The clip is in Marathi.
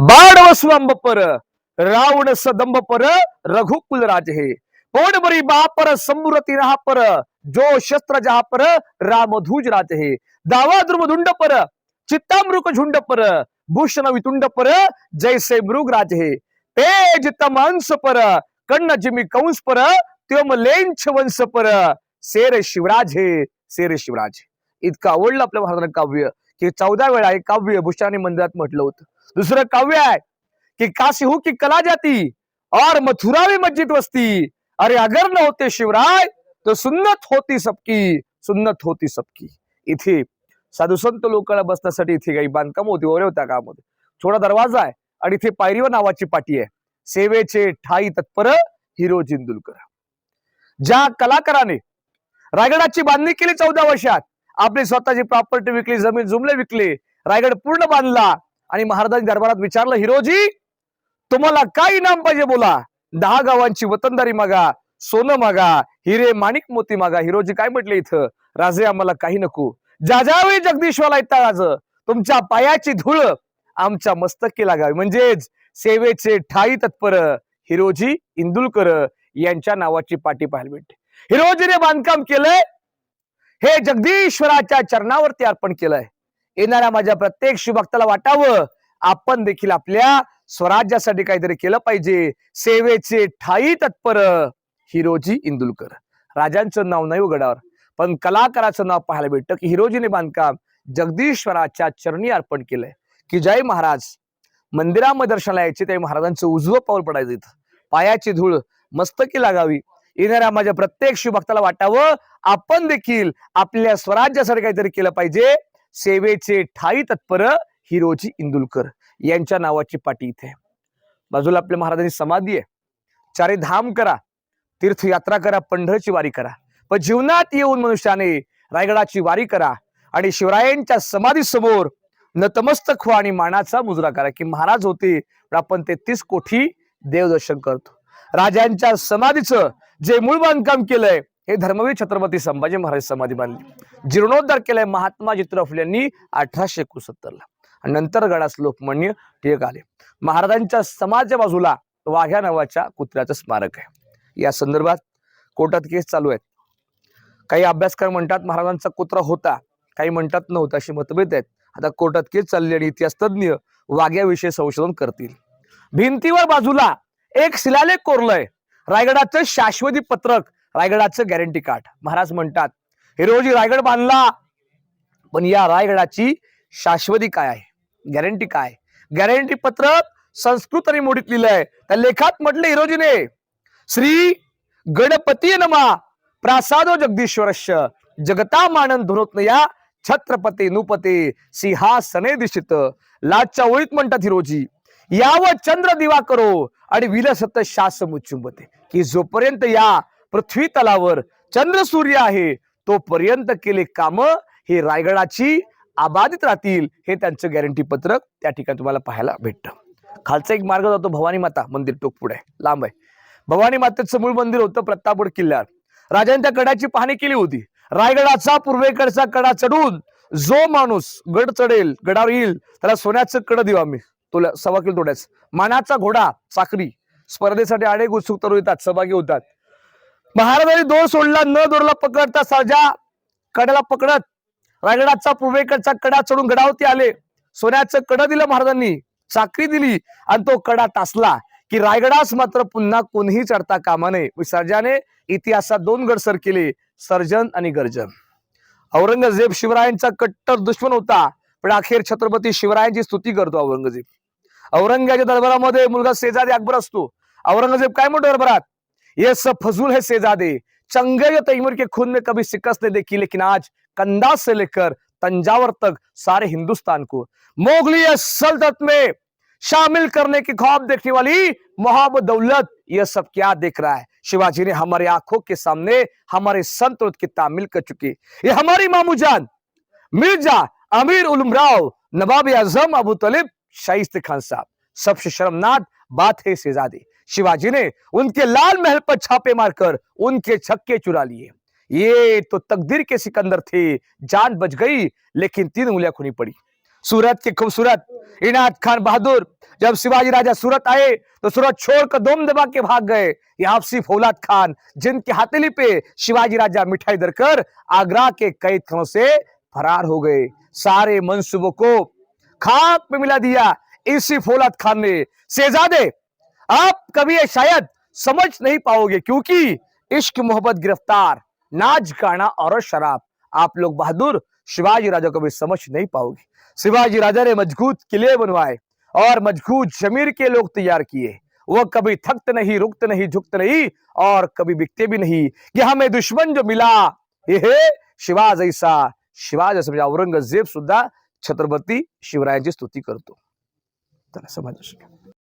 बाडवस्वंब पर रावण सदंब पर रघुकुल राज हे. पोडबरी बापर समृती रहा पर जो शस्त्र जहा पर रामधुज राज हे. दावा द्रुमधुंड पर चित्तामृक झुंड पर भूषण वितुंड पर जैसे मृग राज हे. तेज तमांस पर कर्ण जिमी कंस पर त्योम लेंछ वंश पर शेर शिवराज हे शेर शिवराज इतकं आवडलं आपल्या महाराजांना काव्य. की चौदा वेळा हे काव्य भूषणाने मंदिरात म्हटलं होतं. दुसरं काव्य आहे की काशी हो की कला जाती और मथुरावी मस्जिद वस्ती. अरे अगर न होते शिवराय तो सुन्नत होती सबकी सुन्नत होती सबकी. इथे साधू संत लोकांना बसण्यासाठी इथे काही बांधकाम होती वगैरे होत्या गावामध्ये. थोडा दरवाजा आहे आणि इथे पायरीवर नावाची पाटी आहे. सेवेचे ठाई तत्पर हिरो जिंदुलकर. ज्या कलाकाराने रायगडाची बांधणी केली चौदा वर्षात आपली स्वतःची प्रॉपर्टी विकली जमीन जुमले विकले रायगड पूर्ण बांधला आणि महाराजांनी दरबारात विचारलं हिरोजी तुम्हाला काय इनाम पाहिजे बोला? दहा गावांची वतनदारी मागा सोनं मागा हिरे माणिक मोती मागा. हिरोजी काय म्हटले इथं? राजे आम्हाला काही नको. जाजावे जगदीश्वरला येता राज तुमच्या पायाची धूळ आमच्या मस्तकी लागावी म्हणजेच सेवेचे ठाई तत्पर हिरोजी इंदुलकर यांच्या नावाची पाठी पाहायला भेटते. हिरोजीने बांधकाम केलंय हे जगदीश्वराच्या चरणावरती अर्पण केलंय. येणाऱ्या माझ्या प्रत्येक शिवभक्ताला वाटावं आपण देखील आपल्या स्वराज्यासाठी काहीतरी केलं पाहिजे. सेवेचे ठाई तत्पर हिरोजी इंदुलकर. राजांचं नाव नाही उघडावर पण कलाकाराचं नाव पाहायला भेटतं की हिरोजीने बांधकाम जगदीश्वराच्या चरणी अर्पण केलंय. की जय महाराज मंदिरामध्ये दर्शनाला यायचे त्या महाराजांचं उजवं पाऊल पडायचं इथं. पायाची धूळ मस्तकी लागावी. येणाऱ्या माझ्या प्रत्येक शिवभक्ताला वाटावं. आपण देखील आपल्या स्वराज्यासाठी काहीतरी केलं पाहिजे. सेवेचे ठाई तत्पर हिरोजी इंदुलकर यांच्या नावाची पाटी इथे. बाजूला आपल्या महाराजांची समाधी आहे. चारे धाम करा. तीर्थयात्रा करा. पंढरची वारी करा. पण जीवनात येऊन मनुष्याने रायगडाची वारी करा आणि शिवरायांच्या समाधी समोर नतमस्तक व्हा आणि मानाचा मुजरा करा की महाराज होते. पण आपण तेहतीस कोठी देवदर्शन करतो. राजांच्या समाधीचं जे मूळ बांधकाम केलंय हे धर्मवीर छत्रपती संभाजी महाराज समाधी बांधली. जीर्णोद्धार केलाय महात्मा ज्योतिराव फुले यांनी अठराशे एकोणसत्तरला. आणि नंतर गडास लोकमान्य टिळक आले. महाराजांच्या समाजच्या बाजूला वाघ्या नावाच्या कुत्र्याचं स्मारक आहे. या संदर्भात कोर्टात केस चालू आहेत. काही अभ्यासकार म्हणतात महाराजांचा कुत्रा होता. काही म्हणतात नव्हता अशी मतभेद आहेत. आता कोर्टात केस चालली आणि इतिहास तज्ज्ञ वाघ्याविषयी संशोधन करतील. भिंतीवर बाजूला एक शिलालेख कोरलंय. रायगडाचं शाश्वती पत्रक रायगडाचं गॅरंटी कार्ड महाराज म्हणतात हिरोजी रायगड बांधला पण या रायगडाची शाश्वती काय आहे? गॅरंटी काय गॅरंटी पत्रक संस्कृत आणि मोडीत लिहिलंय. त्या लेखात म्हटलं हिरोजीने श्री गणपती नमा प्रासादो जगदीश्वरस्य जगता मानन धुनोत्नया छत्रपती नुपते सिंहासने दिशित. लाजच्या ओळीत म्हणतात हिरोजी याव चंद्र दिवा करो आणि विलसत शास मुचुंबते की जोपर्यंत या पृथ्वी तलावर चंद्र सूर्य आहे तोपर्यंत केले काम हे रायगडाची अबाधित राहतील हे त्यांचं गॅरंटी पत्रक त्या ठिकाणी तुम्हाला पाहायला भेटतं. खालचा एक मार्ग जातो भवानी माता मंदिर टोकपुढे लांब आहे. भवानी मातेचं मूळ मंदिर होतं प्रतापगड किल्ल्यावर. राजाने त्या कडाची पाहणी केली होती. रायगडाचा पूर्वेकडचा कडा चढून जो माणूस गड चढेल गडावर येईल त्याला सोन्याचं कड देऊ आम्ही. तुला सव्वा किलो तोड्याच. मानाचा घोडा चाकरी स्पर्धेसाठी अनेक उत्सुक तरुण येतात सहभागी होतात. महाराजांनी दोर सोडला न दोरला पकडता साजा कड्याला पकडत. रायगडाचा पूर्वेकडचा कडा चढून गडावरती आले. सोन्याचं कड दिलं महाराजांनी चाकरी दिली आणि तो कडा तासला. की रायगडास मात्र पुन्हा कोणीही चढता कामा नये. सर्जाने इतिहासात दोन गड सर केले सर्जन आणि गर्जन. औरंगजेब शिवरायांचा कट्टर दुश्मन होता पण अखेर छत्रपती शिवरायांची स्तुती करतो औरंगजेब. औरंगाच्या दरबारामध्ये मुलगा सेजादे अकबर असतो. औरंगज़ेब म्हणतो दरबारात? ये सब फजूल है सेजादे चंगे तैमूर के खून में कभी शिकस्त नहीं देखी, लेकिन आज कंदाज से लेकर तंजावर तक सारे हिंदुस्तान को। मोगली सल्तनत में शामिल करने की ख्वाब देखने वाली मोहब्बत दौलत यह सब क्या देख रहा है? शिवाजी ने हमारे आँखों के सामने हमारे संत की तामील कर चुकी। ये हमारी मामू जान, मिर्ज़ा अमीर उलमराव, नवाब आज़म अबू तलिब शाइस्त खान साहब, सबसे शर्मनाक बात है शेजादे शिवाजी ने उनके लाल महल पर छापे मारकर उनके छक्के चुरा लिए। ये तो तकदीर के सिकंदर थे, जान बच गई, लेकिन तीन उंगलियाँ खुनी पड़ी। सूरत के खूबसूरत इनायत खान बहादुर, जब शिवाजी राजा सूरत आए तो सूरत छोड़कर दोम दबा के भाग गए। ये आपसी फौलाद खान, जिनके हथेली पे शिवाजी राजा मिठाई दरकर आगरा के कैद खानों से फरार हो गए। सारे मंसूबों को खाक पे मिला दिया इसी फौलाद खान ने। शहजादे, आप कभी ये शायद समझ नहीं पाओगे क्योंकि इश्क, मोहब्बत, गिरफ़्तार नाच गाना और शराब आप लोग बहादुर शिवाजी राजा को भी समझ नहीं पाओगे। शिवाजी राजा ने मज़बूत किले बनवाए और मज़बूत जमीर के लोग तैयार किए। वो कभी थकत नहीं, रुकते नहीं, झुकते नहीं और कभी बिकते भी नहीं। कि हमें दुश्मन जो मिला हे शिवाज ऐसा। शिवाज म्हणजे औरंगज़ेब सुद्धा छत्रपती शिवरायांची स्तुती करतो. त्याला समाज